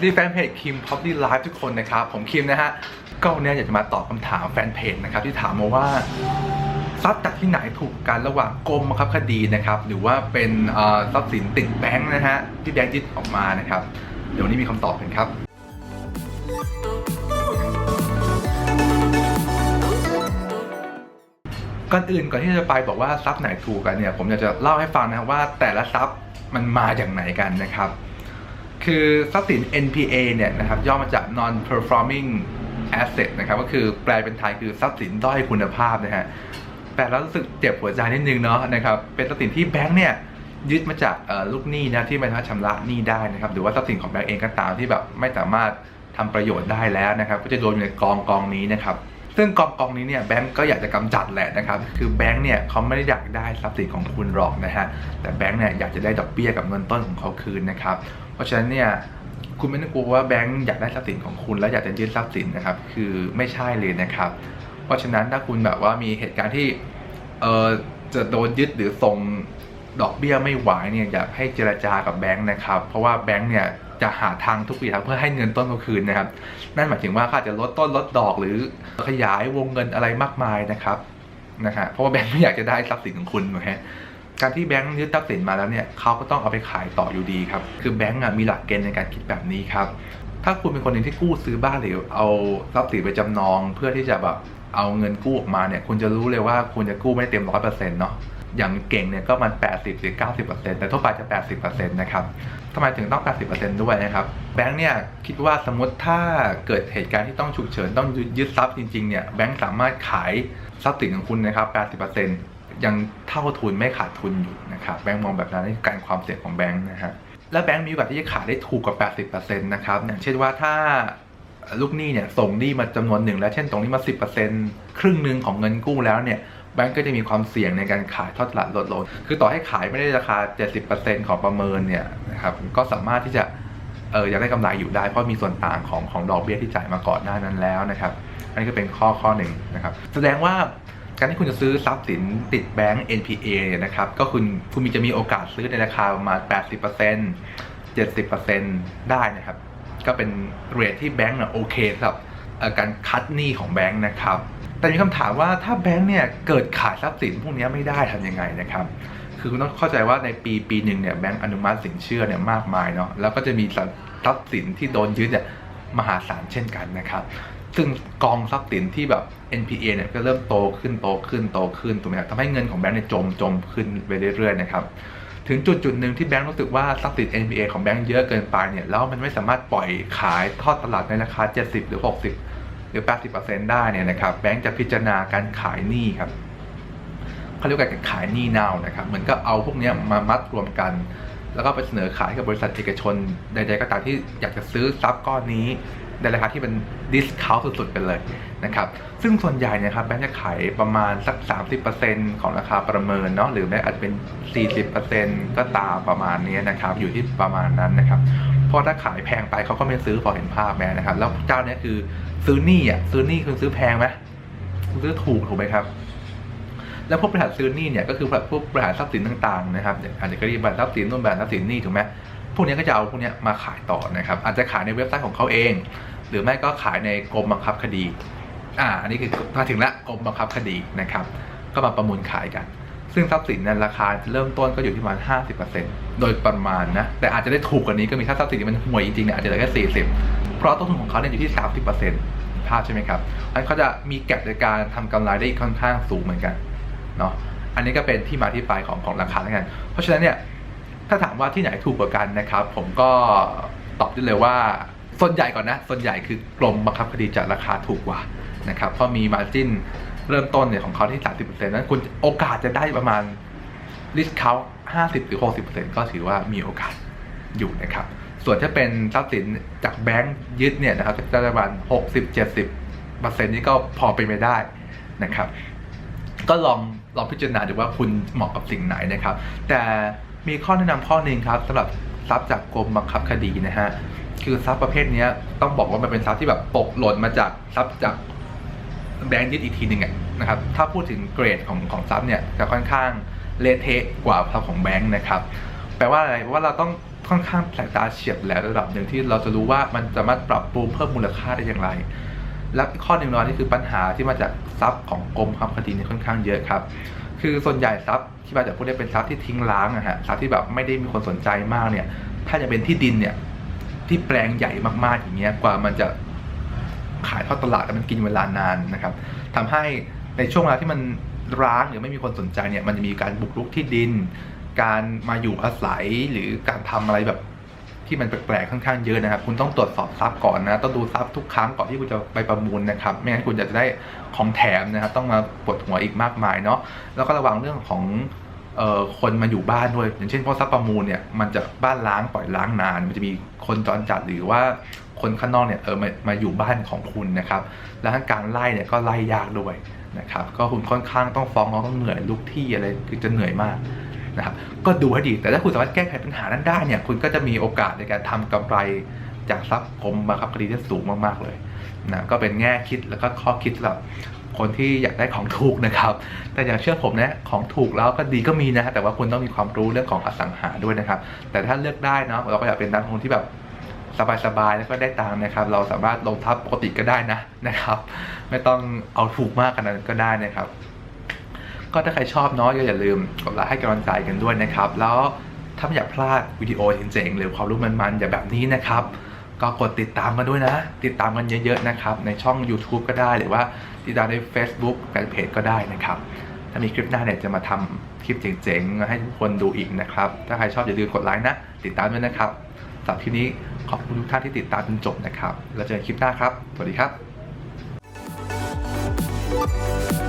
ดีแฟนเพจคิมพ็อปปี้ไลฟ์ทุกคนนะครับ ผมคิมนะฮะ ก็วันนี้อยากจะมาตอบคำถามแฟนเพจนะครับ ที่ถามมาว่าทรัพย์จากที่ไหนถูกกันระหว่างกรมบังคับคดีนะครับ หรือว่าเป็นทรัพย์สินติดแบงค์นะฮะ ที่แบงค์ยึดออกมานะครับ เดี๋ยวนนี้มีคำตอบกันครับก่อนอื่นก่อนที่จะไปบอกว่าทรัพย์ไหนถูกกันเนี่ยผมอยากจะเล่าให้ฟังนะครับว่าแต่ละทรัพย์มันมาจากไหนกันนะครับ คือทรัพย์สิน NPA เนี่ยนะครับย่อมาจาก non performing asset นะครับก็คือแปลเป็นไทยคือทรัพย์สินด้อยคุณภาพนะฮะแต่แล้วรู้สึกเจ็บหัวใจนิดนึงเนาะนะครับเป็นทรัพย์สินที่แบงค์เนี่ยยึดมาจากลูกหนี้นะที่ไม่สามารถชำระหนี้ได้นะครับหรือว่าทรัพย์สินของแบงค์เองก็ตามที่แบบไม่สามารถทำประโยชน์ได้แล้วนะครับ ก็จะโดนอยู่ในกองกองนี้นะครับซึ่งกองกองนี้เนี่ยแบงก์ก็อยากจะกำจัดแหละนะครับ คือแบงก์เนี่ยเขาไม่ได้อยากได้ทรัพย์สินของคุณหรอกนะฮะแต่แบงก์เนี่ยอยากจะได้ดอกเบี้ยกับเงินต้นของเขาคืนนะครับ เพราะฉะนั้นเนี่ยคุณไม่ต้องกลัวว่าแบงก์อยากได้ทรัพย์สินของคุณ แล้วอยากจะยึดทรัพย์สินนะครับ คือไม่ใช่เลยนะครับ เพราะฉะนั้นถ้าคุณแบบว่ามีเหตุการณ์ที่เออจะโดนยึดหรือส่งดอกเบี้ยไม่ไหวเนี่ยอยากให้เจรจากับแบงก์นะครับ เพราะว่าแบงก์เนี่ยจะหาทางทุกวิถีทางเพื่อให้เงินต้นเขาคืนนะครับ นั่นหมายถึงว่าเขาอาจจะลดต้นลดดอกหรือขยายวงเงินอะไรมากมายนะครับนะฮะเพราะว่าแบงก์ไม่อยากจะได้ทรัพย์สินของคุณนะฮะ การที่แบงก์ยึดทรัพย์สินมาแล้วเนี่ยเขาก็ต้องเอาไปขายต่ออยู่ดีครับคือแบงก์มีหลักเกณฑ์ในการคิดแบบนี้ครับถ้าคุณเป็นคนหนึ่งที่กู้ซื้อบ้านหรือเอาทรัพย์สินไปจำนอง เพื่อที่จะแบบเอาเงินกู้ออกมาเนี่ยคุณจะรู้เลยว่าคุณจะกู้ไม่เต็มร้อยเปอร์เซ็นต์เนาะอย่างเก่งเนี่ยก็มัน 80หรือ90%แต่ทั่วไปจะ 80%นะครับทำไมถึงต้อง 80%ด้วยนะครับ แบงค์เนี่ยคิดว่าสมมติถ้าเกิดเหตุการณ์ที่ต้องฉุกเฉินต้องยึดทรัพย์จริงๆเนี่ยแบงค์สามารถขายทรัพย์สินของคุณนะครับ 80% ยังเท่าทุนไม่ขาดทุนอยู่นะครับแบงค์มองแบบนั้นในการความเสี่ยงของแบงค์นะฮะและแบงก์มีโอกาสที่จะขายได้ถูกกว่า 80%นะครับอย่างเช่นว่าถ้าลูกหนี้เนี่ยส่งหนี้มาจำนวนหนึ่งแล้วเช่นตรงนี้มา 10%ครึ่งหนึ่งของเงินกู้แล้วเนี่ยแบงก์ก็จะมีความเสี่ยงในการขายทอดตลาดลดลง คือต่อให้ขายไม่ได้ราคา 70%ของประเมินเนี่ยนะครับก็สามารถที่จะเออยังได้กำไรอยู่ได้เพราะมีส่วนต่างของของดอกเบี้ยที่จ่ายมาก่อนหน้านั้นแล้วนะครับอันนี้ก็เป็นข้อข้อหนึ่งนะครับ แสดงว่า การที่คุณจะซื้อทรัพย์สินติดแบงก์ NPA เนี่ยนะครับ ก็คุณคุณมีจะมีโอกาสซื้อในราคาประมาณ 80% 70%ได้นะครับ ก็เป็นเรทที่แบงก์น่ะโอเคสำหรับการคัดหนี้ของแบงก์นะครับ แต่มีคำถามว่าถ้าแบงก์เนี่ยเกิดขายทรัพย์สินพวกนี้ไม่ได้ทำยังไงนะครับ คือคุณต้องเข้าใจว่าในปีปีหนึ่งเนี่ยแบงก์อนุมัติสินเชื่อเนี่ยมากมายเนาะ แล้วก็จะมีทรัพย์สินที่โดนยึดเนี่ยมหาศาลเช่นกันนะครับ ซึ่งกองทรัพย์สินที่แบบ NPA เนี่ยก็เริ่มโตขึ้นโตขึ้นโตขึ้นถูกไหมครับทำให้เงินของแบงก์เนี่ยจมจมขึ้นไปเรื่อยๆนะครับถึงจุดจุดหนึ่งที่แบงก์รู้สึกว่าทรัพย์สิน NPA ของแบงก์เยอะเกินไปเนี่ยแล้วมันไม่สามารถปล่อยขายทอดตลาดในราคา 70 หรือ 60 หรือ 80%ได้เนี่ยนะครับแบงก์จะพิจารณาการขายหนี้ครับเขาเรียกว่าการขายหนี้นาวนะครับเหมือนก็เอาพวกนี้มามัดรวมกัน แล้วก็ไปเสนอขายกับบริษัทเอกชนใดๆก็ตามที่อยากจะซื้อทรัพย์ก้อนนี้ ในราคาที่เป็นดิสคาวสุดๆไปเลยนะครับซึ่งส่วนใหญ่เนะครับแบงก์จะขายประมาณสัก 30%ของราคาประเมินเนาะหรือแม้อาจจะเป็น 40%ก็ตามประมาณนี้นะครับอยู่ที่ประมาณนั้นนะครับเพราะถ้าขายแพงไปเขาก็ไม่ซื้อพอเห็นภาพแม่นะครับ แล้วเจ้าเนี้ยคือซื้อนี้อะซื้อนี้คือซื้อแพงไหมซื้อถูกถูกไหมครับ แล้วพวกบริษัทซื้อนี้เนี่ยก็คือพวกบริษัททรัพย์สินต่างๆนะครับอาจจะก็เรียกบริษัททรัพย์สินนู่นบริษัททรัพย์สินนี่ถูกไหม พวกนี้ก็จะเอาพวกนี้มาขายต่อนะครับ อาจจะขายในเว็บไซต์ของเขาเอง หรือไม่ก็ขายในกรมบังคับคดี อ่า อันนี้คือมาถึงละกรมบังคับคดีนะครับ ก็มาประมูลขายกัน ซึ่งทรัพย์สินนั้นราคาเริ่มต้นก็อยู่ที่ประมาณ 50%โดยประมาณนะ แต่อาจจะได้ถูกกว่านี้ก็มีถ้าทรัพย์สินที่มันห่วยจริงๆเนี่ยอาจจะเหลือแค่40 เพราะต้นทุนของเขาเนี่ยอยู่ที่ 30%ภาพใช่ไหมครับอันเขาจะมีแก็บในการทำกำไรได้ค่อนข้างสูงเหมือนกันเนาะ อันนี้ก็เป็นที่มาที่ไปของของราคาแล้วกัน เพราะฉะนั้นเนี่ย ถ้าถามว่าที่ไหนถูกกว่ากันนะครับ ผมก็ตอบได้เลยว่าส่วนใหญ่ก่อนนะ ส่วนใหญ่คือกรมบังคับคดีจะราคาถูกกว่านะครับเพราะมีมาจิ้นเริ่มต้นเนี่ยของเขาที่ 30%นั้นคุณโอกาสจะได้ประมาณลิสต์เขา50 หรือ 60%ก็ถือว่ามีโอกาสอยู่นะครับ ส่วนถ้าเป็นทรัพย์สินจากแบงค์ยึดเนี่ยนะครับจะได้ประมาณ60-70%นี่ก็พอเป็นไปได้นะครับ ก็ลองลองพิจารณาดูว่าคุณเหมาะกับสิ่งไหนนะครับ แต่ มีข้อแนะนำข้อหนึ่งครับสำหรับทรัพย์จากกรมบังคับคดีนะฮะคือทรัพย์ประเภทนี้ต้องบอกว่ามันเป็นทรัพย์ที่แบบตกหล่นมาจากทรัพย์จากแบงค์ยึดอีกทีหนึ่งนะครับถ้าพูดถึงเกรดของของทรัพย์เนี่ยจะค่อนข้างเละเทะกว่าทรัพย์ของแบงค์นะครับแปลว่าอะไรแปลว่าเราต้องค่อนข้างสายตาเฉียบแหลมระดับหนึ่งที่เราจะรู้ว่ามันสามารถปรับปรุงเพิ่มมูลค่าได้อย่างไร และข้อหนึ่งเนาะนี่คือปัญหาที่มาจากทรัพย์ของกรมค้ำคดีเนี่ยค่อนข้างเยอะครับ คือส่วนใหญ่ทรัพย์ที่มาจากพวกนี้เป็นทรัพย์ที่ทิ้งร้างอะฮะทรัพย์ที่แบบไม่ได้มีคนสนใจมากเนี่ย ถ้าจะเป็นที่ดินเนี่ย ที่แปลงใหญ่มากๆอย่างเงี้ยกว่ามันจะขายทอดตลาดมันกินเวลานานนะครับทำให้ในช่วงเวลาที่มันร้างหรือไม่มีคนสนใจเนี่ย มันจะมีการบุกรุกที่ดิน การมาอยู่อาศัยหรือการทำอะไรแบบ ที่มันแปลกๆค่อนข้างเยอะนะครับ คุณต้องตรวจสอบทรัพย์ก่อนนะ ต้องดูทรัพย์ทุกครั้งก่อนที่คุณจะไปประมูลนะครับ ไม่งั้นคุณจะได้ของแถมนะครับ ต้องมาปวดหัวอีกมากมายเนาะ แล้วก็ระวังเรื่องของออคนมาอยู่บ้านด้วย อย่างเช่นพอทรัพย์ประมูลเนี่ย มันจะบ้านล้างปล่อยล้างนาน มันจะมีคนจรจัดหรือว่าคนข้างนอกเนี่ยเออมามาอยู่บ้านของคุณนะครับ แล้วทั้งการไล่เนี่ยก็ไล่ยากด้วยนะครับ ก็คุณค่อนข้างต้องฟ้องร้องต้องเหนื่อยลุกที่อะไรคือจะเหนื่อยมาก นะครับก็ดูให้ดีแต่ถ้าคุณสามารถแก้ไขปัญหานั้นได้เนี่ยคุณก็จะมีโอกาสในการทำกำไรจากทรัพย์กรมบังคับคดีที่สูงมากๆเลยนะก็เป็นแง่คิดแล้วก็ข้อคิดสำหรับคนที่อยากได้ของถูกนะครับ แต่อย่างเชื่อผมนะของถูกแล้วก็ดีก็มีนะฮะแต่ว่าคุณต้องมีความรู้เรื่องของอสังหาด้วยนะครับ แต่ถ้าเลือกได้เนาะเราก็อยากเป็นนักลงทุนที่แบบสบายๆแล้วก็ได้ตังค์นะครับ เราสามารถลงทับปกติก็ได้นะนะครับ ไม่ต้องเอาถูกมากขนาดนั้นก็ได้นะครับ ก็ถ้าใครชอบเนาะก็อย่าลืมกดไลค์ให้กำลังใจกันด้วยนะครับ แล้วถ้าไม่อยากพลาดวิดีโอเจ๋งๆหรือความรู้มันๆอย่างแบบนี้นะครับ ก็กดติดตามกันด้วยนะ ติดตามกันเยอะๆนะครับ ในช่อง YouTube ก็ได้หรือว่าติดตามใน Facebook แฟนเพจก็ได้นะครับ ถ้ามีคลิปหน้าเนี่ยจะมาทำคลิปเจ๋งๆ ให้ทุกคนดูอีกนะครับ ถ้าใครชอบอย่าลืมกดไลค์นะ ติดตามด้วยนะครับสำหรับที่นี้ขอบคุณทุกท่านที่ติดตามจนจบนะครับ แล้วเจอกันคลิปหน้าครับ สวัสดีครับ